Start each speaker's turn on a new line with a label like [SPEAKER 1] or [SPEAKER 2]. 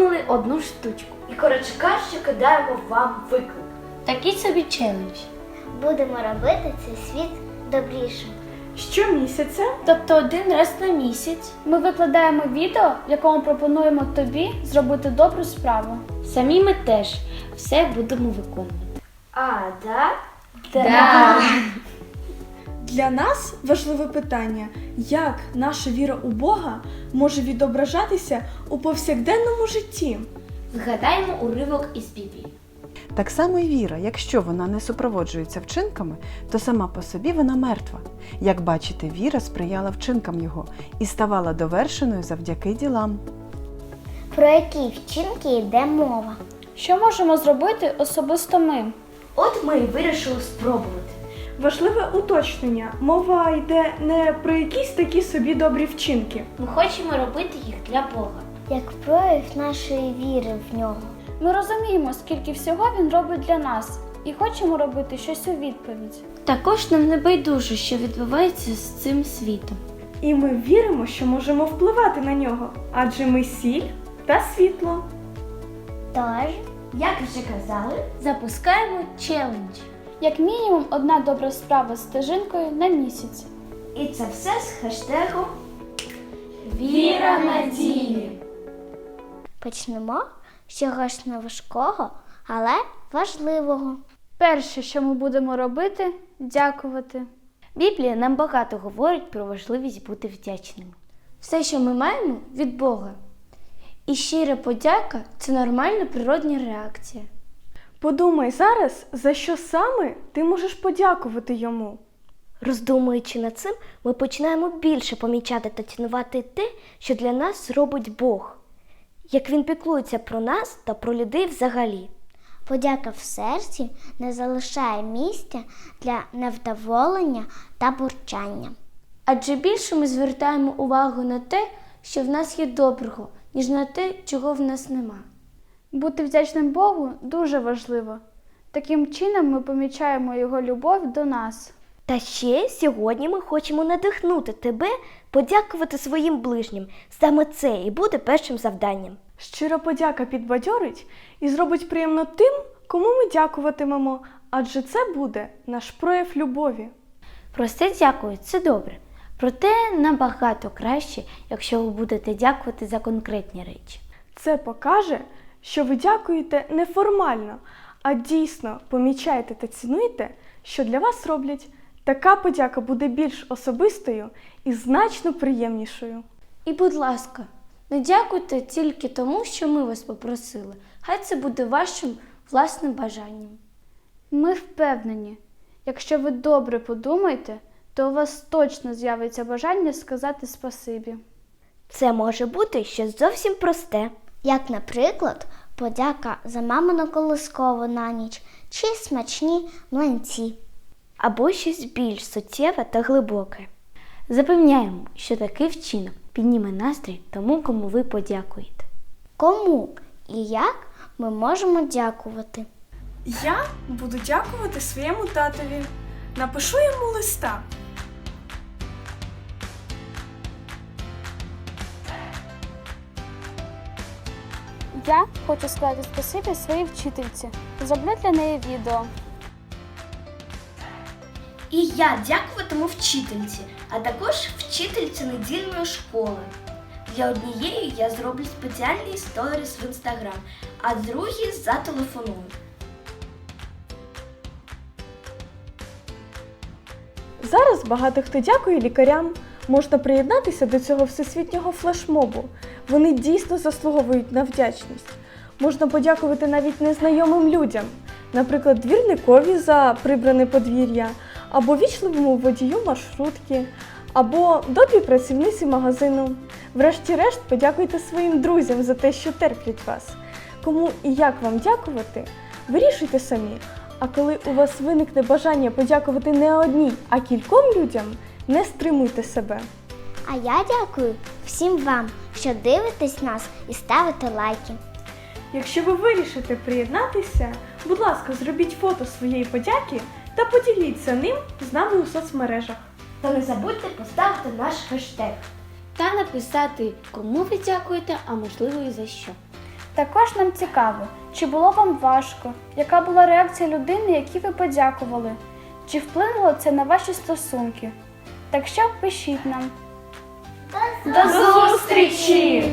[SPEAKER 1] придумали одну штучку. І коротше кажучи, кидаємо вам виклик.
[SPEAKER 2] Такий собі челендж.
[SPEAKER 3] Будемо робити цей світ добрішим.
[SPEAKER 4] Щомісяця
[SPEAKER 2] Тобто один раз на місяць
[SPEAKER 5] Ми викладаємо відео, в якому пропонуємо тобі зробити добру справу.
[SPEAKER 2] самі ми теж все будемо виконувати.
[SPEAKER 1] А, так?
[SPEAKER 4] для нас важливе питання, як наша віра у Бога може відображатися у повсякденному житті.
[SPEAKER 2] Згадаємо уривок із Біблії.
[SPEAKER 6] Так само і віра, якщо вона не супроводжується вчинками, то сама по собі вона мертва. Як бачите, віра сприяла вчинкам його і ставала довершеною завдяки ділам.
[SPEAKER 3] Про які вчинки йде мова?
[SPEAKER 5] Що можемо зробити особисто ми?
[SPEAKER 1] От ми і вирішили спробувати.
[SPEAKER 4] Важливе уточнення. Мова йде не про якісь такі собі добрі вчинки.
[SPEAKER 2] Ми хочемо робити їх для Бога.
[SPEAKER 3] Як прояв нашої віри в нього.
[SPEAKER 5] Ми розуміємо, скільки всього він робить для нас, і хочемо робити щось у відповідь.
[SPEAKER 2] Також нам не байдуже, що відбувається з цим світом.
[SPEAKER 4] І ми віримо, що можемо впливати на нього, адже ми сіль та світло.
[SPEAKER 3] Тож,
[SPEAKER 1] Як вже казали,
[SPEAKER 2] Запускаємо челендж.
[SPEAKER 5] Як мінімум, одна добра справа з стежинкою на місяць.
[SPEAKER 1] і це все з хештегом
[SPEAKER 2] Віра на ділі.
[SPEAKER 3] почнемо з чогось не важкого, але важливого.
[SPEAKER 5] Перше, що ми будемо робити, дякувати.
[SPEAKER 2] Біблія нам багато говорить про важливість бути вдячними. Все, що ми маємо, від Бога. І щира подяка це нормальна природня реакція.
[SPEAKER 4] Подумай зараз, за що саме ти можеш подякувати йому.
[SPEAKER 7] Роздумуючи над цим, ми починаємо більше помічати та цінувати те, що для нас робить Бог, як він піклується про нас та про людей взагалі.
[SPEAKER 3] Подяка в серці не залишає місця для невдоволення та бурчання.
[SPEAKER 2] Адже більше ми звертаємо увагу на те, що в нас є доброго, ніж на те, чого в нас нема.
[SPEAKER 5] Бути вдячним Богу дуже важливо. Таким чином ми помічаємо його любов до нас.
[SPEAKER 7] Та ще сьогодні ми хочемо надихнути тебе подякувати своїм ближнім. Саме це і буде першим завданням.
[SPEAKER 4] Щира подяка підбадьорить і зробить приємно тим, кому ми дякуватимемо, адже це буде наш прояв любові.
[SPEAKER 2] Просте дякую, це добре. Проте набагато краще, якщо ви будете дякувати за конкретні речі.
[SPEAKER 4] Це покаже, що ви дякуєте не формально, а дійсно помічаєте та цінуєте, що для вас роблять. Така подяка буде більш особистою і значно приємнішою.
[SPEAKER 2] І, будь ласка, не дякуйте тільки тому, що ми вас попросили. Хай це буде вашим власним бажанням.
[SPEAKER 5] Ми впевнені, якщо ви добре подумаєте, то у вас точно з'явиться бажання сказати спасибі.
[SPEAKER 7] Це може бути щось зовсім просте.
[SPEAKER 3] Як, наприклад, подяка за мамину колискову на ніч чи смачні млинці.
[SPEAKER 7] Або щось більш суттєве та глибоке.
[SPEAKER 2] Запевняємо, що такий вчинок підніме настрій тому, кому ви подякуєте.
[SPEAKER 3] Кому і як ми можемо дякувати?
[SPEAKER 4] Я буду дякувати своєму татові. Напишу йому листа.
[SPEAKER 5] Я хочу сказати спасибі своїй вчительці. Зроблю для неї відео.
[SPEAKER 1] І я дякуватиму вчительці, а також вчительці недільної школи. Для однієї я зроблю спеціальний сторіс в інстаграм, а другій зателефоную.
[SPEAKER 4] Зараз багато хто дякує лікарям. Можна приєднатися до цього всесвітнього флешмобу. Вони дійсно заслуговують на вдячність. Можна подякувати навіть незнайомим людям, наприклад, двірникові за прибране подвір'я, або вічливому водію маршрутки, або добрій працівниці магазину. Врешті-решт, подякуйте своїм друзям за те, що терплять вас. Кому і як вам дякувати, вирішуйте самі. А коли у вас виникне бажання подякувати не одній, а кільком людям, не стримуйте себе.
[SPEAKER 3] А я дякую всім вам, що дивитесь нас і ставите лайки.
[SPEAKER 4] Якщо ви вирішите приєднатися, будь ласка, зробіть фото своєї подяки та поділіться ним з нами у соцмережах.
[SPEAKER 1] Та не забудьте поставити наш хештег.
[SPEAKER 2] Та написати, кому ви дякуєте, а можливо і за що.
[SPEAKER 5] Також нам цікаво, чи було вам важко, яка була реакція людини, якій ви подякували, чи вплинуло це на ваші стосунки. Так що пишіть нам. До зустрічі!